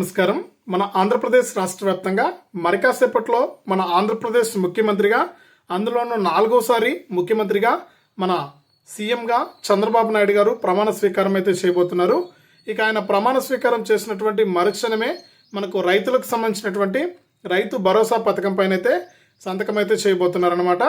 నమస్కారం. మన ఆంధ్రప్రదేశ్ రాష్ట్ర వ్యాప్తంగా మరికాసేపట్లో మన ఆంధ్రప్రదేశ్ ముఖ్యమంత్రిగా అందులోనూ నాలుగోసారి ముఖ్యమంత్రిగా మన సీఎంగా చంద్రబాబు నాయుడు గారు ప్రమాణ స్వీకారం అయితే చేయబోతున్నారు. ఇక ఆయన ప్రమాణ స్వీకారం చేసినటువంటి మరుక్షణమే మనకు రైతులకు సంబంధించినటువంటి రైతు భరోసా పథకం పైన అయితే సంతకం అయితే చేయబోతున్నారనమాట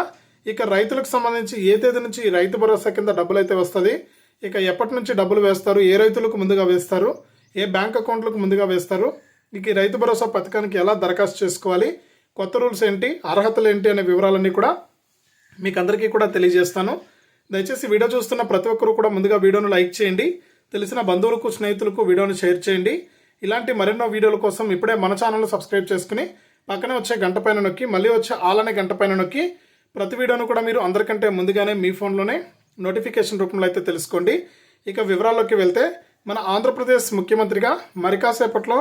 ఇక రైతులకు సంబంధించి ఏ తేదీ నుంచి రైతు భరోసా కింద డబ్బులు అయితే వస్తుంది? ఇక ఎప్పటి నుంచి డబ్బులు వేస్తారు? ఏ రైతులకు ముందుగా వేస్తారు? ఏ బ్యాంక్ అకౌంట్లకు ముందుగా వేస్తారు? ఇక ఈ రైతు భరోసా పథకానికి ఎలా దరఖాస్తు చేసుకోవాలి? కొత్త రూల్స్ ఏంటి? అర్హతలు ఏంటి అనే వివరాలన్నీ కూడా మీకు అందరికీ కూడా తెలియజేస్తాను. దయచేసి వీడియో చూస్తున్న ప్రతి ఒక్కరు కూడా ముందుగా వీడియోను లైక్ చేయండి. తెలిసిన బంధువులకు స్నేహితులకు వీడియోను షేర్ చేయండి. ఇలాంటి మరెన్నో వీడియోల కోసం ఇప్పుడే మన ఛానల్ సబ్స్క్రైబ్ చేసుకుని పక్కనే వచ్చే గంట పైన నొక్కి మళ్ళీ వచ్చే ఆలనే గంట పైన నొక్కి ప్రతి వీడియోను కూడా మీరు అందరికంటే ముందుగానే మీ ఫోన్లోనే నోటిఫికేషన్ రూపంలో అయితే తెలుసుకోండి. ఇక వివరాల్లోకి వెళ్తే మన ఆంధ్రప్రదేశ్ ముఖ్యమంత్రిగా మరికాసేపట్లో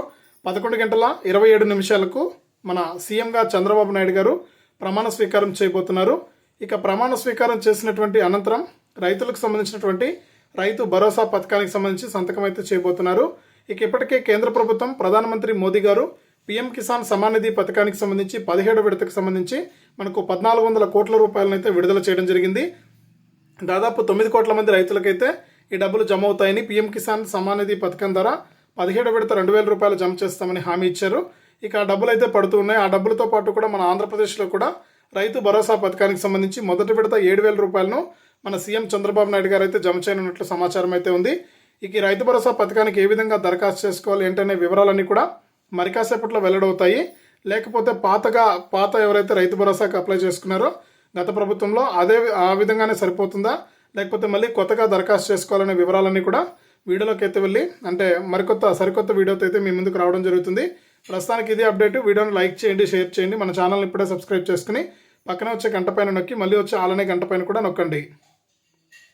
పదకొండు గంటల ఇరవై ఏడు నిమిషాలకు మన సీఎంగా చంద్రబాబు నాయుడు గారు ప్రమాణ స్వీకారం చేయబోతున్నారు. ఇక ప్రమాణ స్వీకారం చేసినటువంటి అనంతరం రైతులకు సంబంధించినటువంటి రైతు భరోసా పథకానికి సంబంధించి సంతకం అయితే చేయబోతున్నారు. ఇక ఇప్పటికే కేంద్ర ప్రభుత్వం ప్రధానమంత్రి మోదీ గారు పీఎం కిసాన్ సమానిధి పథకానికి సంబంధించి పదిహేడు విడతకు సంబంధించి మనకు పద్నాలుగు వందల కోట్ల రూపాయలనైతే విడుదల చేయడం జరిగింది. దాదాపు తొమ్మిది కోట్ల మంది రైతులకైతే ఈ డబ్బులు జమ అవుతాయని పీఎం కిసాన్ సమానిధి పథకం ద్వారా పదిహేడు విడత రెండు వేల రూపాయలు జమ చేస్తామని హామీ ఇచ్చారు. ఇక ఆ డబ్బులు అయితే పడుతూ ఉన్నాయి. ఆ డబ్బులతో పాటు కూడా మన ఆంధ్రప్రదేశ్లో కూడా రైతు భరోసా పథకానికి సంబంధించి మొదటి విడత ఏడు వేల రూపాయలను మన సీఎం చంద్రబాబు నాయుడు గారు అయితే జమ చేయనున్నట్లు సమాచారం అయితే ఉంది. ఇక ఈ రైతు భరోసా పథకానికి ఏ విధంగా దరఖాస్తు చేసుకోవాలి ఏంటనే వివరాలన్నీ కూడా మరి కాసేపట్లో వెల్లడవుతాయి. లేకపోతే పాతగా పాత ఎవరైతే రైతు భరోసాకి అప్లై చేసుకున్నారో గత ప్రభుత్వంలో అదే ఆ విధంగానే సరిపోతుందా? లేకపోతే మళ్ళీ కొత్తగా దరఖాస్తు చేసుకోవాలనే వివరాలన్నీ కూడా వీడియోలోకి అయితే వెళ్ళి అంటే మరికొత్త సరికొత్త వీడియోతో అయితే మీ ముందుకు రావడం జరుగుతుంది. ప్రస్తుతానికి ఇదే అప్డేట్. వీడియోని లైక్ చేయండి షేర్ చేయండి. మన ఛానల్ని ఇప్పుడే సబ్స్క్రైబ్ చేసుకుని పక్కన వచ్చే గంట పైన నొక్కి మళ్ళీ వచ్చే ఆలనే గంట పైన కూడా నొక్కండి.